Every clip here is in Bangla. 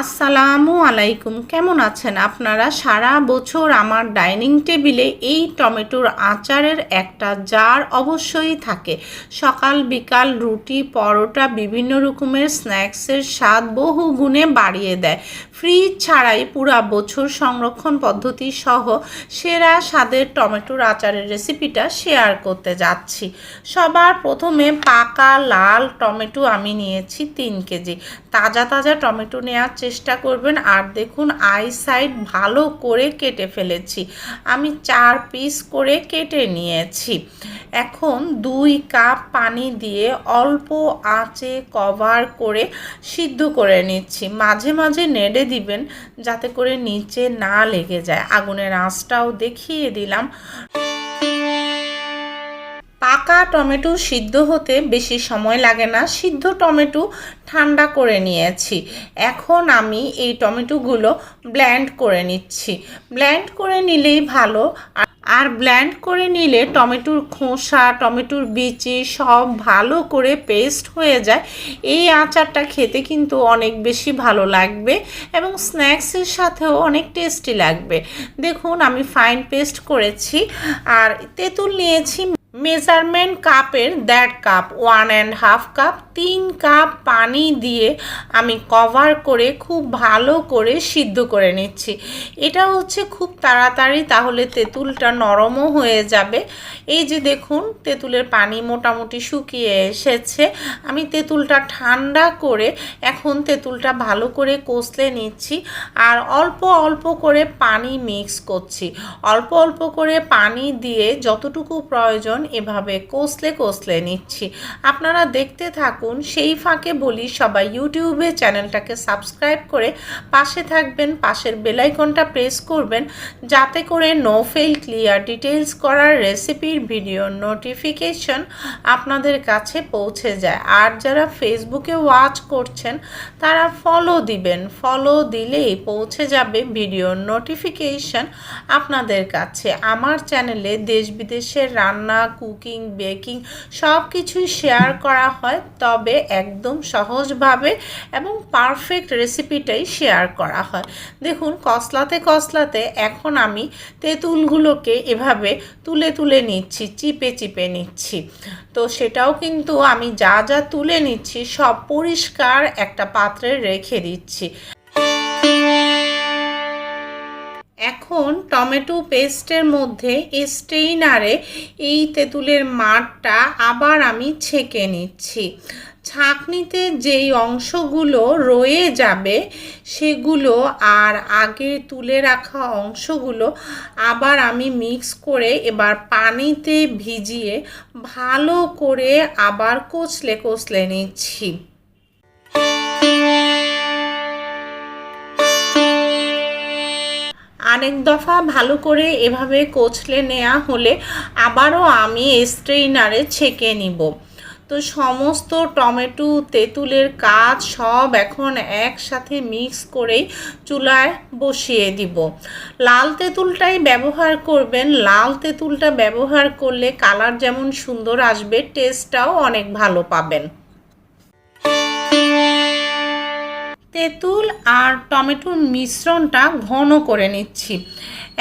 আসসালামু আলাইকুম। কেমন আছেন আপনারা? সারা বছর আমার ডাইনিং টেবিলে এই টমেটোর আচারের একটা জার অবশ্যই থাকে। সকাল, বিকাল রুটি, পরোটা, বিভিন্ন রকমের স্ন্যাক্সের স্বাদ বহু গুণে বাড়িয়ে দেয়। ফ্রিজ ছাড়াই পুরা বছর সংরক্ষণ পদ্ধতি সহ সেরা স্বাদের টমেটোর আচারের রেসিপিটা শেয়ার করতে যাচ্ছি। সবার প্রথমে পাকা লাল টমেটো আমি নিয়েছি তিন কেজি। তাজা তাজা টমেটো নেওয়ার চেষ্টা করবেন। আর দেখুন আই সাইড ভালো করে কেটে ফেলেছি। আমি চার পিস করে কেটে নিয়েছি। এখন দুই কাপ পানি দিয়ে অল্প আঁচে কভার করে সিদ্ধ করে নিচ্ছি। মাঝে মাঝে নেড়ে দিবেন, যাতে করে নিচে না লেগে যায়। আগুনের আঁচটাও দেখিয়ে দিলাম। পাকা টমেটো সিদ্ধ হতে বেশি সময় লাগে না। সিদ্ধ টমেটো ঠান্ডা করে নিয়েছি। এখন আমি এই টমেটোগুলো ব্ল্যান্ড করে নিচ্ছি। ব্ল্যান্ড করে নিলেই ভালো। আর ব্ল্যান্ড করে নিলে টমেটোর খোসা, টমেটোর বিচি সব ভালো করে পেস্ট হয়ে যায়। এই আচারটা খেতে কিন্তু অনেক বেশি ভালো লাগবে এবং স্ন্যাক্সের সাথেও অনেক টেস্টি লাগবে। দেখুন, আমি ফাইন পেস্ট করেছি। আর তেঁতুল নিয়েছি মেজারমেন্ট কাপের দেড় cup one and half cup তিন কাপ পানি দিয়ে আমি কভার করে খুব ভালো করে সিদ্ধ করে নিচ্ছি। এটা হচ্ছে খুব তাড়াতাড়ি, তাহলে তেঁতুলটা নরমও হয়ে যাবে। এই যে দেখুন, তেঁতুলের পানি মোটামুটি শুকিয়ে এসেছে। আমি তেঁতুলটা ঠান্ডা করে এখন তেঁতুলটা ভালো করে কষলে নিচ্ছি আর অল্প অল্প করে পানি মিক্স করছি। অল্প অল্প করে পানি দিয়ে যতটুকু প্রয়োজন এভাবে কষলে কষলে নিচ্ছি। আপনারা দেখতে থাকুন, সেই ফাঁকে বলি সবাই ইউটিউবে চ্যানেলটাকে সাবস্ক্রাইব করে পাশে থাকবেন, পাশের বেলাইকনটা প্রেস করবেন, যাতে করে নো ফেল ক্লিয়ার ডিটেলস করার রেসিপির ভিডিও নোটিফিকেশন আপনাদের কাছে পৌঁছে যায়। আর যারা ফেসবুকে ওয়াচ করছেন, তারা ফলো দিবেন। ফলো দিলেই পৌঁছে যাবে ভিডিও নোটিফিকেশন আপনাদের কাছে। আমার চ্যানেলে দেশ বিদেশের রান্না কুকিং বেকিং সব কিছুই শেয়ার করা হয়, তবে একদম সহজভাবে এবং পারফেক্ট রেসিপিটাই শেয়ার করা হয়। দেখুন, কসলাতে কসলাতে এখন আমি তেঁতুলগুলোকে এভাবে তুলে তুলে নিচ্ছি, চিপে চিপে নিচ্ছি। তো সেটাও কিন্তু আমি যা যা তুলে নিচ্ছি সব পরিষ্কার একটা পাত্রে রেখে দিচ্ছি। এখন টমেটো পেস্টের মধ্যে স্টেইনারে এই তেঁতুলের মাঠটা আবার আমি ছেঁকে নিচ্ছি। ছাঁকনিতে যেই অংশগুলো রয়ে যাবে, সেগুলো আর আগে তুলে রাখা অংশগুলো আবার আমি মিক্স করে এবার পানিতে ভিজিয়ে ভালো করে আবার কচলে কচলে নিচ্ছি। আরেক দফা ভালো করে এভাবে কোচলে নেওয়া হলে আবারও আমি স্ট্রেইনারে ছেঁকে নিব। তো সমস্ত টমেটো, তেঁতুলের কাজ সব এখন একসাথে মিক্স করেই চুলায় বসিয়ে দিব। লাল তেঁতুলটাই ব্যবহার করবেন। লাল তেঁতুলটা ব্যবহার করলে কালার যেমন সুন্দর আসবে টেস্টটাও অনেক ভালো পাবেন। তেঁতুল আর টমেটোর মিশ্রণটা ঘন করে নিচ্ছি।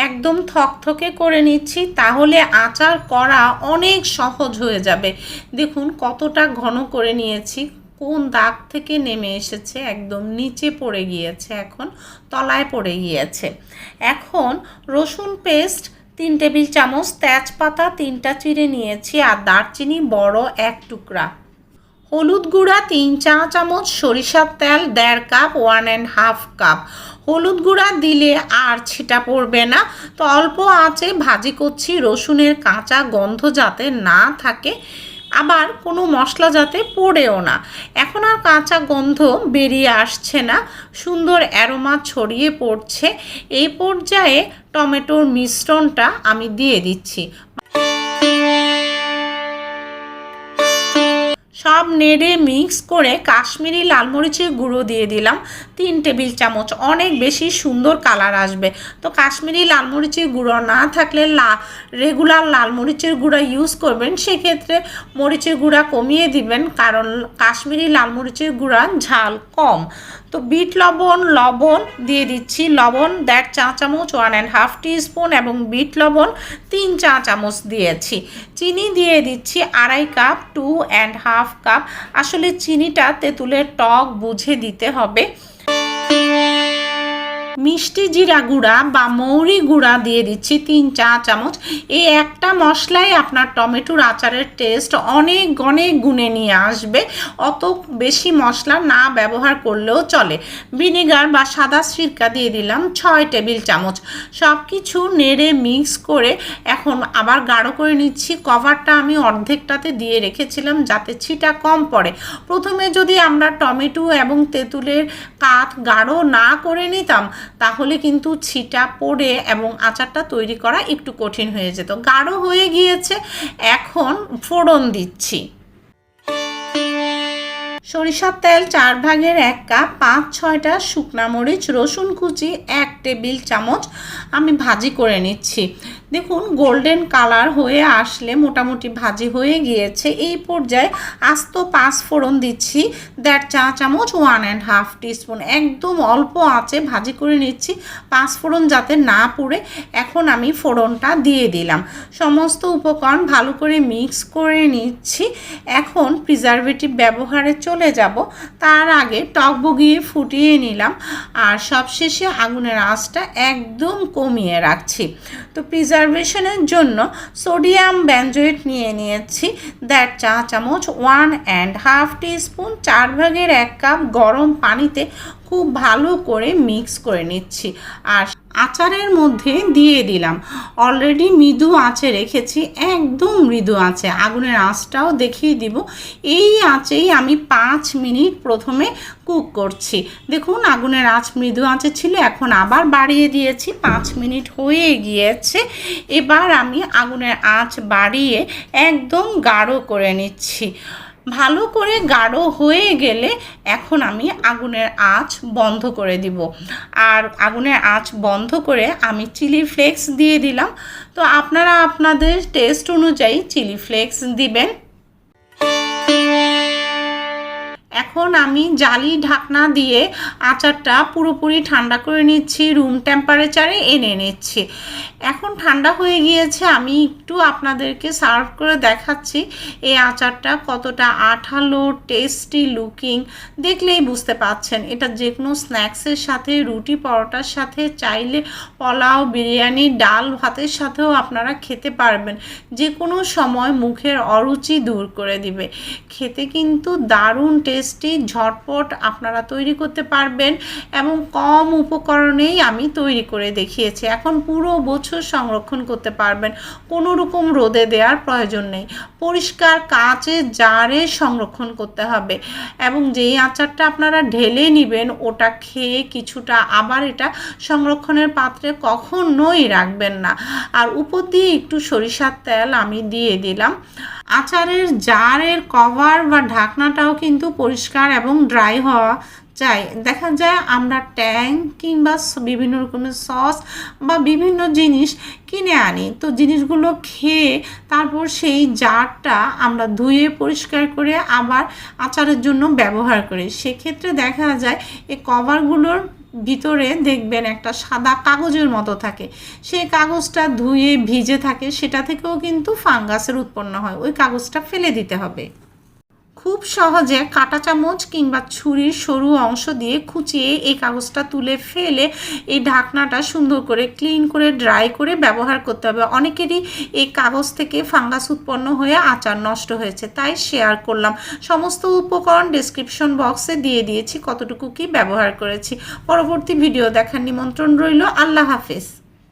একদম থকথকে করে নিচ্ছি, তাহলে আচার করা অনেক সহজ হয়ে যাবে। দেখুন কতটা ঘন করে নিয়েছি, কোন দাগ থেকে নেমে এসেছে, একদম নিচে পড়ে গিয়েছে, এখন তলায় পড়ে গিয়েছে। এখন রসুন পেস্ট, তিন টেবিল চামচ তেজপাতা, তিনটা চিড়ে নিয়েছি, আর দারচিনি বড় এক টুকরা। হলুদ গুঁড়া তিন চা চামচ, সরিষার তেল দেড় cup one and half cup হলুদ গুঁড়া দিলে আর ছিটা পড়বে না। তো অল্প আঁচে ভাজি করছি। রসুনের কাঁচা গন্ধ যাতে না থাকে। আবার কোনো মশলা যাতে পড়েও না। এখন আর কাঁচা গন্ধ বেরিয়ে আসছে না। সুন্দর অ্যারোমা ছড়িয়ে পড়ছে। এই পর্যায়ে টমেটোর মিশ্রণটা আমি দিয়ে দিচ্ছি। সব নেড়ে মিক্স করে কাশ্মীরি লাল মরিচের গুঁড়ো দিয়ে দিলাম। তিন টেবিল চামচ, অনেক বেশি সুন্দর কালার আসবে। তো কাশ্মীরি লাল মরিচের গুঁড়ো না থাকলে লা, রেগুলার লাল মরিচের গুঁড়া ইউজ করবেন, সেক্ষেত্রে মরিচের গুঁড়া কমিয়ে দিবেন, কারণ কাশ্মীরি লাল মরিচের গুঁড়া ঝাল কম। তো বিট লবণ লবণ দিয়ে দিচ্ছি। লবণ দেড় চা চামচ ওয়ান অ্যান্ড হাফ স্পুন এবং বিট লবণ তিন চা চামচ দিয়েছি। চিনি দিয়ে দিচ্ছি আড়াই cup two and half cup. আসলে চিনিটা তেঁতুলের টক বুঝে দিতে হবে। মিষ্টি জিরা গুঁড়া বা মৌরি গুঁড়া দিয়ে দিচ্ছি তিন চা চামচ। এই একটা মশলাই আপনার টমেটোর আচারের টেস্ট অনেক অনেক গুণে নিয়ে আসবে। অত বেশি মশলা না ব্যবহার করলেও চলে। ভিনেগার বা সাদা সিরকা দিয়ে দিলাম ছয় টেবিল চামচ। সব কিছু নেড়ে মিক্স করে এখন আবার গাঢ় করে নিচ্ছি। কভারটা আমি অর্ধেকটাতে দিয়ে রেখেছিলাম যাতে ছিটা কম পড়ে। প্রথমে যদি আমরা টমেটো এবং তেঁতুলের কাঠ গাঢ় না করে নিতাম তাহলে কিন্তু ছিটা পড়ে এবং আচারটা তৈরি করা একটু কঠিন হয়ে যেত। গাঢ় হয়ে গিয়েছে, এখন ফোড়ন দিচ্ছি। সরিষার তেল চার ভাগের এক কাপ, পাঁচ, ছয়টা শুকনা মরিচ, রসুন কুচি, এক টেবিল চামচ আমি ভাজি করে নিচ্ছি। দেখুন গোল্ডেন কালার হয়ে আসলে মোটামুটি ভাজি হয়ে গিয়েছে। এই পর্যায়ে আস্ত পাঁচ ফোড়ন দিচ্ছি, দেড় চা চামচ ওয়ান অ্যান্ড হাফ টিস্পুন একদম অল্প আছে ভাজি করে নিচ্ছি পাঁচ ফোড়ন যাতে না পুড়ে। এখন আমি ফোড়নটা দিয়ে দিলাম। সমস্ত উপকরণ ভালো করে মিক্স করে নিচ্ছি। এখন প্রিজারভেটিভ ব্যবহারে চলে যাব। তার আগে টক বগিয়ে ফুটিয়ে নিলাম। আর সবশেষে আগুনের আঁচটা একদম কমিয়ে রাখছি। তো প্রিজারভেশনের জন্য সোডিয়াম ব্যানজয়েট নিয়ে নিয়েছি। দ্যাট চা চামচ ওয়ান অ্যান্ড হাফ স্পুন চার ভাগের এক কাপ গরম পানিতে খুব ভালো করে মিক্স করে নিচ্ছি। আর আচারের মধ্যে দিয়ে দিলাম। অলরেডি মৃদু আঁচে রেখেছি, একদম মৃদু আঁচে। আগুনের আঁচটাও দেখিয়ে দিব। এই আঁচেই আমি পাঁচ মিনিট প্রথমে কুক করছি। দেখুন, আগুনের আঁচ মৃদু আঁচে ছিল, এখন আবার বাড়িয়ে দিয়েছি। পাঁচ মিনিট হয়ে গিয়েছে। এবার আমি আগুনের আঁচ বাড়িয়ে একদম গাঢ় করে নিচ্ছি। ভালো করে গাঢ় হয়ে গেলে এখন আমি আগুনের আঁচ বন্ধ করে দিব। আর আগুনের আঁচ বন্ধ করে আমি চিলি ফ্লেক্স দিয়ে দিলাম। তো আপনারা আপনাদের টেস্ট অনুযায়ী চিলি ফ্লেক্স দিবেন। এখন আমি জালি ঢাকনা দিয়ে আচারটা পুরোপুরি ঠান্ডা করে নিচ্ছি রুম টেম্পারেচারে এনে নিচ্ছি। এখন ঠান্ডা হয়ে গিয়েছে, আমি একটু আপনাদেরকে সার্ভ করে দেখাচ্ছি এই আচারটা কতটা আঠালো টেস্টি লুকিং দেখলেই বুঝতে পাচ্ছেন। এটা যে কোনো স্ন্যাক্সের সাথে, রুটি পরোটার সাথে, চাইলে পোলাও, বিরিয়ানি, ডাল, ভাতের সাথেও আপনারা খেতে পারবেন। যে কোনো সময় মুখের অরুচি দূর করে দিবে। খেতে কিন্তু দারুণ টেস্টি ঝটপট আপনারা তৈরি করতে পারবেন এবং কম উপকরণেই আমি তৈরি করে দেখিয়েছি। এখন পুরো বছর সংরক্ষণ করতে পারবেন। কোনো রকম রোদে দেওয়ার প্রয়োজন নেই। পরিষ্কার কাঁচে জারে সংরক্ষণ করতে হবে এবং যেই আচারটা আপনারা ঢেলে নেবেন ওটা খেয়ে কিছুটা আবার এটা সংরক্ষণের পাত্রে কখনোই রাখবেন না। আর উপর দিয়ে একটু সরিষার তেল আমি দিয়ে দিলাম। আচারের জারের কভার বা ঢাকনাটাও কিন্তু পরিষ্কার এবং ড্রাই হওয়া চাই। দেখা যায় আমরা ট্যাঙ্ক কিংবা বিভিন্ন রকমের সস বা বিভিন্ন জিনিস কিনে আনি। তো জিনিসগুলো খেয়ে তারপর সেই জারটা আমরা ধুয়ে পরিষ্কার করে আবার আচারের জন্য ব্যবহার করি। সেক্ষেত্রে দেখা যায় এই কভারগুলোর ভিতরে দেখবেন একটা সাদা কাগজের মতো থাকে। সেই কাগজটা ধুয়ে ভিজে থাকে, সেটা থেকেও কিন্তু ফাঙ্গাসের উৎপন্ন হয়। ওই কাগজটা ফেলে দিতে হবে। খুব সহজে কাঁটা চামচ কিংবা ছুরির সরু অংশ দিয়ে খুঁচিয়ে এই কাগজটা তুলে ফেলে এই ঢাকনাটা সুন্দর করে ক্লিন করে ড্রাই করে ব্যবহার করতে হবে। অনেকেরই এই কাগজ থেকে ফাঙ্গাস উৎপন্ন হয়ে আচার নষ্ট হয়েছে, তাই শেয়ার করলাম। সমস্ত উপকরণ ডিসক্রিপশন বক্সে দিয়ে দিয়েছি, কতটুকু কি ব্যবহার করেছি। পরবর্তী ভিডিও দেখার নিমন্ত্রণ রইল। আল্লাহ হাফেজ।